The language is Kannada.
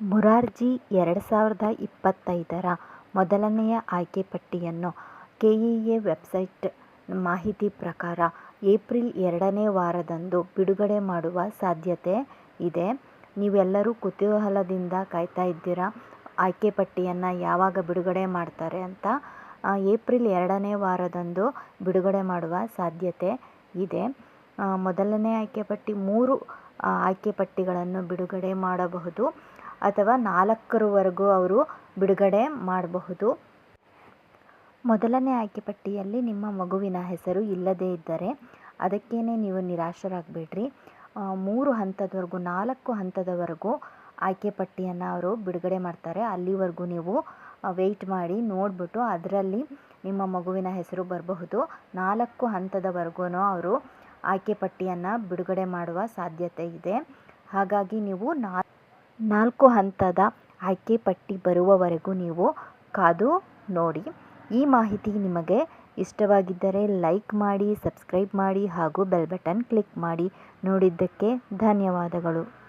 ಮುರಾರ್ಜಿ ಎರಡು ಸಾವಿರದ ಇಪ್ಪತ್ತೈದರ ಮೊದಲನೆಯ ಆಯ್ಕೆ ಪಟ್ಟಿಯನ್ನು ಎ ವೆಬ್ಸೈಟ್ ಮಾಹಿತಿ ಪ್ರಕಾರ ಏಪ್ರಿಲ್ ಎರಡನೇ ವಾರದಂದು ಬಿಡುಗಡೆ ಮಾಡುವ ಸಾಧ್ಯತೆ ಇದೆ. ನೀವೆಲ್ಲರೂ ಕುತೂಹಲದಿಂದ ಕಾಯ್ತಾ ಇದ್ದೀರಾ? ಆಯ್ಕೆ ಪಟ್ಟಿಯನ್ನು ಯಾವಾಗ ಬಿಡುಗಡೆ ಮಾಡ್ತಾರೆ ಅಂತ? ಏಪ್ರಿಲ್ ಎರಡನೇ ವಾರದಂದು ಬಿಡುಗಡೆ ಮಾಡುವ ಸಾಧ್ಯತೆ ಇದೆ. ಮೊದಲನೇ ಆಯ್ಕೆ ಪಟ್ಟಿ, ಮೂರು ಆಯ್ಕೆ ಪಟ್ಟಿಗಳನ್ನು ಬಿಡುಗಡೆ ಮಾಡಬಹುದು. ಅಥವಾ ನಾಲ್ಕರವರೆಗೂ ಅವರು ಬಿಡುಗಡೆ ಮಾಡಬಹುದು. ಮೊದಲನೇ ಆಯ್ಕೆ ಪಟ್ಟಿಯಲ್ಲಿ ನಿಮ್ಮ ಮಗುವಿನ ಹೆಸರು ಇಲ್ಲದೇ ಇದ್ದರೆ ಅದಕ್ಕೇನೆ ನೀವು ನಿರಾಶರಾಗಬೇಡ್ರಿ. ಮೂರು ಹಂತದವರೆಗೂ, ನಾಲ್ಕು ಹಂತದವರೆಗೂ ಆಯ್ಕೆ ಪಟ್ಟಿಯನ್ನು ಅವರು ಬಿಡುಗಡೆ ಮಾಡ್ತಾರೆ. ಅಲ್ಲಿವರೆಗೂ ನೀವು ವೆಯ್ಟ್ ಮಾಡಿ ನೋಡಿಬಿಟ್ಟು ಅದರಲ್ಲಿ ನಿಮ್ಮ ಮಗುವಿನ ಹೆಸರು ಬರಬಹುದು. ನಾಲ್ಕು ಹಂತದವರೆಗೂ ಅವರು ಆಯ್ಕೆ ಪಟ್ಟಿಯನ್ನು ಬಿಡುಗಡೆ ಮಾಡುವ ಸಾಧ್ಯತೆ ಇದೆ. ಹಾಗಾಗಿ ನೀವು ನಾಲ್ಕು ಹಂತದ ಆಯ್ಕೆ ಪಟ್ಟಿ ಬರುವವರೆಗೂ ನೀವು ಕಾದು ನೋಡಿ. ಈ ಮಾಹಿತಿ ನಿಮಗೆ ಇಷ್ಟವಾಗಿದ್ದರೆ ಲೈಕ್ ಮಾಡಿ, ಸಬ್ಸ್ಕ್ರೈಬ್ ಮಾಡಿ ಹಾಗೂ ಬೆಲ್ ಬಟನ್ ಕ್ಲಿಕ್ ಮಾಡಿ. ನೋಡಿದ್ದಕ್ಕೆ ಧನ್ಯವಾದಗಳು.